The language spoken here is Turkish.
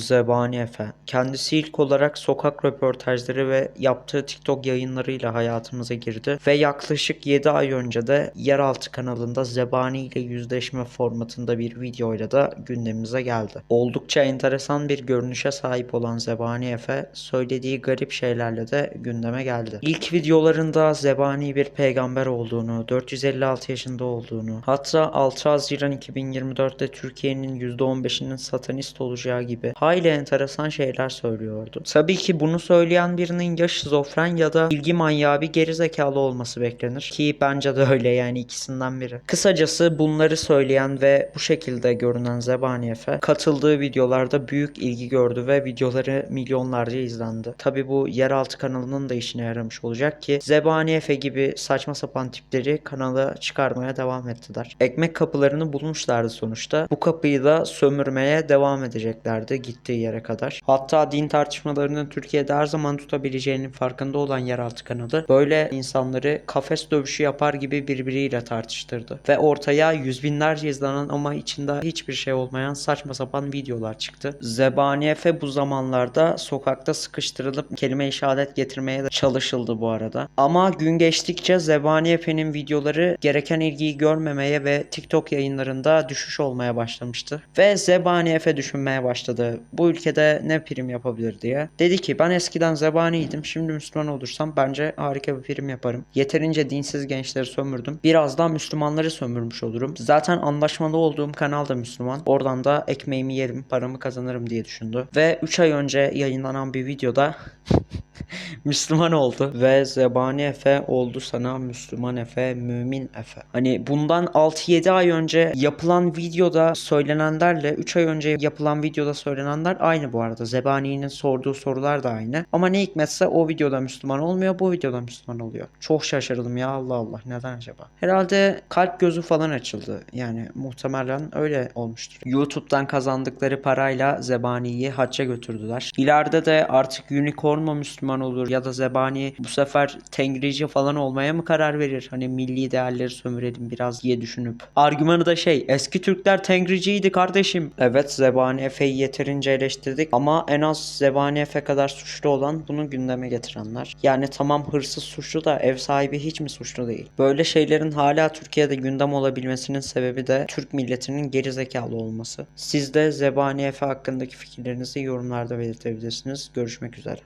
Zebani Efe. Kendisi ilk olarak sokak röportajları ve yaptığı TikTok yayınlarıyla hayatımıza girdi ve yaklaşık 7 ay önce de Yeraltı kanalında Zebani ile yüzleşme formatında bir videoyla da gündemimize geldi. Oldukça enteresan bir görünüşe sahip olan Zebani Efe söylediği garip şeylerle de gündeme geldi. İlk videolarında Zebani bir peygamber olduğunu, 456 yaşında olduğunu, hatta 6 Haziran 2024'te Türkiye'nin %15'inin satanist olacağı gibi hayli enteresan şeyler söylüyordu. Tabii ki bunu söyleyen birinin ya şizofren ya da ilgi manyağı bir gerizekalı olması beklenir. Ki bence de öyle yani ikisinden biri. Kısacası bunları söyleyen ve bu şekilde görünen Zebani Efe katıldığı videolarda büyük ilgi gördü ve videoları milyonlarca izlendi. Tabii bu yeraltı kanalının da işine yaramış olacak ki Zebani Efe gibi saçma sapan tipleri kanala çıkarmaya devam ettiler. Ekmek kapılarını bulmuşlardı sonuçta. Bu kapıyı da sömürmeye devam edeceklerdi gittiği yere kadar. Hatta din tartışmalarının Türkiye'de her zaman tutabileceğinin farkında olan yeraltı kanalı böyle insanları kafes dövüşü yapar gibi birbiriyle tartıştırdı. Ve ortaya yüz binlerce izlenen ama içinde hiçbir şey olmayan saçma sapan videolar çıktı. Zebani Efe bu zamanlarda sokakta sıkıştırılıp kelime işaret getirmeye de çalışıldı bu arada. Ama gün geçtikçe Zebani Efe'nin videoları gereken ilgiyi görmemeye ve TikTok yayınlarında düşüş olmaya başlamıştı. Ve Zebani Efe düşünmeye başladı. Bu ülkede ne prim yapabilir diye. Dedi ki ben eskiden zebaniydim. Şimdi Müslüman olursam bence harika bir prim yaparım. Yeterince dinsiz gençleri sömürdüm. Biraz daha Müslümanları sömürmüş olurum. Zaten anlaşmalı olduğum kanal da Müslüman. Oradan da ekmeğimi yerim, paramı kazanırım diye düşündü. Ve 3 ay önce yayınlanan bir videoda Müslüman oldu ve Zebani Efe oldu sana Müslüman Efe, Mümin Efe. Hani bundan 6-7 ay önce yapılan videoda söylenenlerle 3 ay önce yapılan videoda söylenenler aynı bu arada. Zebani'nin sorduğu sorular da aynı. Ama ne hikmetse o videoda Müslüman olmuyor, bu videoda Müslüman oluyor. Çok şaşırdım ya Allah Allah. Neden acaba? Herhalde kalp gözü falan açıldı. Yani muhtemelen öyle olmuştur. YouTube'dan kazandıkları parayla Zebani'yi hacca götürdüler. İleride de artık unicorn mu Müslüman olur ya da Zebani bu sefer tengrici falan olmaya mı karar verir? Hani milli değerleri sömürelim biraz diye düşünüp. Argümanı da şey eski Türkler tengriciydi kardeşim. Evet Zebani Efe'yi yeterince eleştirdik ama en az Zebani Efe kadar suçlu olan bunu gündeme getirenler. Yani tamam hırsız suçlu da ev sahibi hiç mi suçlu değil? Böyle şeylerin hala Türkiye'de gündem olabilmesinin sebebi de Türk milletinin gerizekalı olması. Siz de Zebani Efe hakkındaki fikirlerinizi yorumlarda belirtebilirsiniz. Görüşmek üzere.